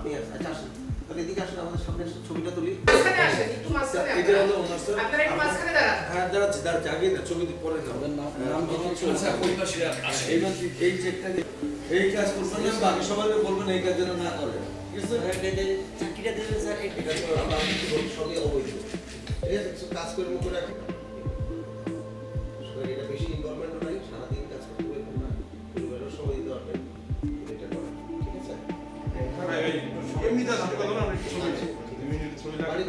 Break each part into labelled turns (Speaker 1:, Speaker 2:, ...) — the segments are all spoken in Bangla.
Speaker 1: আপনি আচ্ছা আসেন। তাহলে এদিকে আসেন আমাদের সামনে এসে ছবিটা তুলি।
Speaker 2: মাঝখানে আসেন, একটু মাঝখানে
Speaker 3: এটা হলো ওনার স্যার
Speaker 2: আপনারা একটু মাঝখানে দাঁড়ান।
Speaker 3: হ্যাঁ দাঁড়াচ্ছি দাঁড়াচ্ছি আগে না ছবি পরে যাব
Speaker 4: নাম- নাম কি? কিছু আছে?
Speaker 3: আচ্ছা, ওই পাশে আসে। এইবার এই চেকটা এই কাজ করবেন না বাকি সবাই বলবেন এই কাজ যেন না করে। ঠিক আছে?
Speaker 1: চাকরিটা দিলেন স্যার এই এটা তো আমরা সবই অবৈধ। ঠিক আছে কাজ করে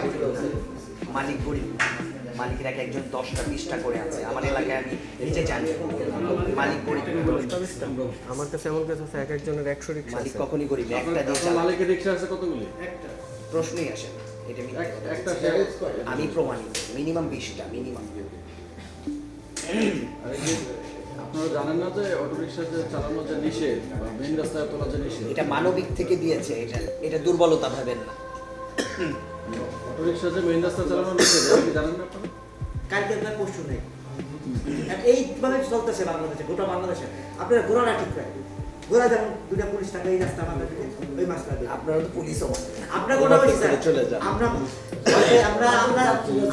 Speaker 3: মালিক
Speaker 5: গরিব।
Speaker 6: মালিক মালিকের এক একজন দশটা বিশটা করে আছে। আমার এলাকায় আমি নিজে জানি। মালিক গরিব।
Speaker 7: আমার কাছে এমন কাছে আছে এক একজনের একশো রিক্সা
Speaker 6: মালিক কখনই গরিব একটা দিয়ে
Speaker 4: মালিকের রিক্সা আছে কতগুলি?
Speaker 5: একটা।
Speaker 6: প্রশ্নই আসে এটা আমি প্রমাণিত। মিনিমাম বিশটা মিনিমাম।
Speaker 4: আপনারা জানেন না যে অটো রিক্সা যে চালানো যে নিষেধ বা মেন রাস্তায় তোলা যে নিষেধ?
Speaker 6: এটা মানবিক থেকে দিয়েছে। এটা এটা দুর্বলতা ভাবেন না।
Speaker 4: যে মেন রাস্তায় চালানো নিষেধ জানেন না আপনারা
Speaker 5: কালকে আপনার পরশু নেই এইভাবে চলতেছে বাংলাদেশে গোটা বাংলাদেশে। আপনারা ঘোরাটা ঠিক করে ঘোরা যেমন দুটা পুলিশ থাকে এই রাস্তা আমাদের ওই মাসটা
Speaker 6: আপনারা তো পুলিশও
Speaker 5: আমরা
Speaker 1: চলে যান।
Speaker 5: আমরা আমরা আমরা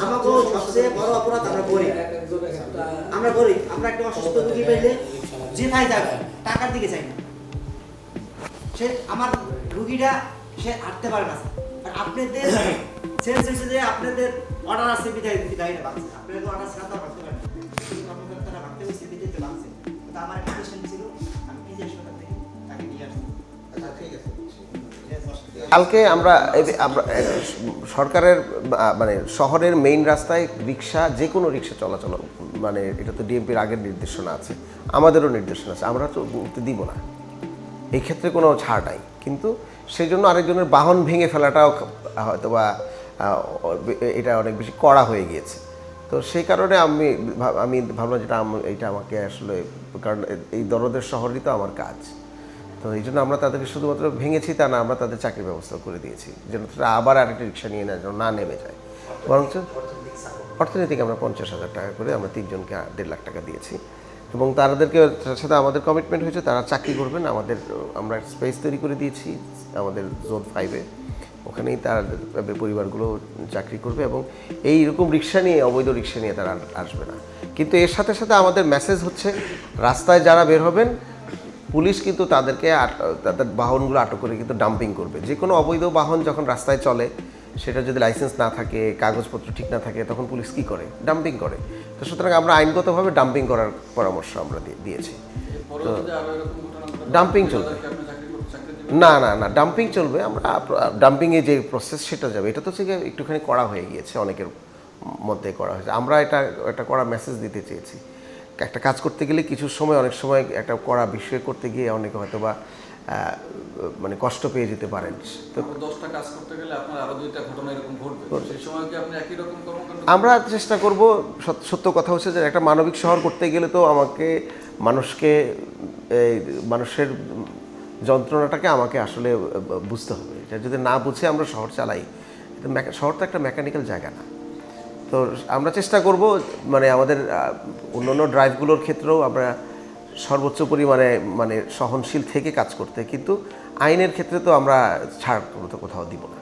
Speaker 5: আমাকে সবচেয়ে বড় অপরাধ আমরা করি। আমরা করি। আমরা একটা অসুস্থ রোগী পেলে যেথায় যাবে টাকার দিকে চাই না। সে আমার রুগীটা সে হাঁটতে পারে না আপনাদের সেন্স হচ্ছে যে আপনাদের অর্ডার আছে বিদায় বিদায় বাঁচছে আপনাদের অর্ডার ছাড়া তো বাঁচতে পারে কর্মকর্তারা ভাবতে বিদায়তে বাঁচছে কিন্তু আমার একটা পেশেন্ট ছিল আমি হাসপাতাল থেকে তাকে নিয়ে আসছি
Speaker 1: আচ্ছা ঠিক আছে।
Speaker 8: কালকে আমরা এই আমরা সরকারের মানে শহরের মেইন রাস্তায় রিক্সা যে কোনো রিক্সা চলাচল মানে এটা তো ডিএমপির আগের নির্দেশনা আছে। আমাদেরও নির্দেশনা আছে আমরা তো দিব না। এই ক্ষেত্রে কোনো ছাড় নাই। কিন্তু সেই জন্য আরেকজনের বাহন ভেঙে ফেলাটাও হয়তো বা এটা অনেক বেশি কড়া হয়ে গিয়েছে। তো সেই কারণে আমি আমি ভাবলাম যেটা এইটা আমাকে আসলে কারণ এই দরদের শহরই তো আমার কাজ। তো এই জন্য আমরা তাদেরকে শুধুমাত্র ভেঙেছি তা না আমরা তাদের চাকরির ব্যবস্থা করে দিয়েছি। যেন তারা আবার আরেকটা রিক্সা নিয়ে না যেন না নেমে যায়। বরঞ্চ অর্থনৈতিক আমরা পঞ্চাশ হাজার টাকা করে আমরা তিনজনকে দেড় লাখ টাকা দিয়েছি। এবং তাদেরকে তার সাথে আমাদের কমিটমেন্ট হয়েছে, তারা চাকরি করবেন, আমাদের, আমরা স্পেস তৈরি করে দিয়েছি, আমাদের জোন ফাইভে ওখানেই তার পরিবারগুলো চাকরি করবে এবং এই রকম রিক্সা নিয়ে, অবৈধ রিক্সা নিয়ে তারা আসবে না। কিন্তু এর সাথে সাথে আমাদের মেসেজ হচ্ছে, রাস্তায় যারা বের হবেন, পুলিশ কিন্তু তাদেরকে তাদের বাহনগুলো আটক করে কিন্তু ডাম্পিং করবে। যে কোনো অবৈধ বাহন যখন রাস্তায় চলে সেটা যদি লাইসেন্স না থাকে, কাগজপত্র ঠিক না থাকে, তখন পুলিশ কী করে? ডাম্পিং করে। তো সুতরাং আমরা আইনগতভাবে ডাম্পিং করার পরামর্শ আমরা দিয়েছি।
Speaker 4: তো
Speaker 8: Dumping চলবে। না না না ডাম্পিং চলবে। আমরা ডাম্পিংয়ে যে প্রসেস সেটা যাবে, এটা তো থেকে একটুখানি করা হয়ে গিয়েছে, অনেকের মধ্যে করা হয়েছে। আমরা এটা, একটা কড়া মেসেজ দিতে চেয়েছি। একটা কাজ করতে গেলে কিছু সময়, অনেক সময় একটা কড়া বিষয় করতে গিয়ে অনেকে হয়তো বা মানে কষ্ট পেয়ে যেতে পারেন। তো
Speaker 4: দশটা কাজ করতে গেলে আপনার আরও দুইটা ঘটনা এরকম ঘটবে। সেই সময় কি আপনি একই রকম কর্মকাণ্ড
Speaker 8: আমরা চেষ্টা করব সত্য কথা হচ্ছে যে একটা মানবিক শহর করতে গেলে তো আমাকে মানুষকে এই মানুষের যন্ত্রণাটাকে আমাকে আসলে বুঝতে হবে। এটা যদি না বুঝে আমরা শহর চালাই শহর তো একটা মেকানিক্যাল জায়গা না। তো আমরা চেষ্টা করব মানে আমাদের অন্য অন্য ড্রাইভগুলোর ক্ষেত্রেও আমরা সর্বোচ্চ পরিমাণে মানে সহনশীল থেকে কাজ করতে, কিন্তু আইনের ক্ষেত্রে তো আমরা ছাড় তো কোথাও দিব না।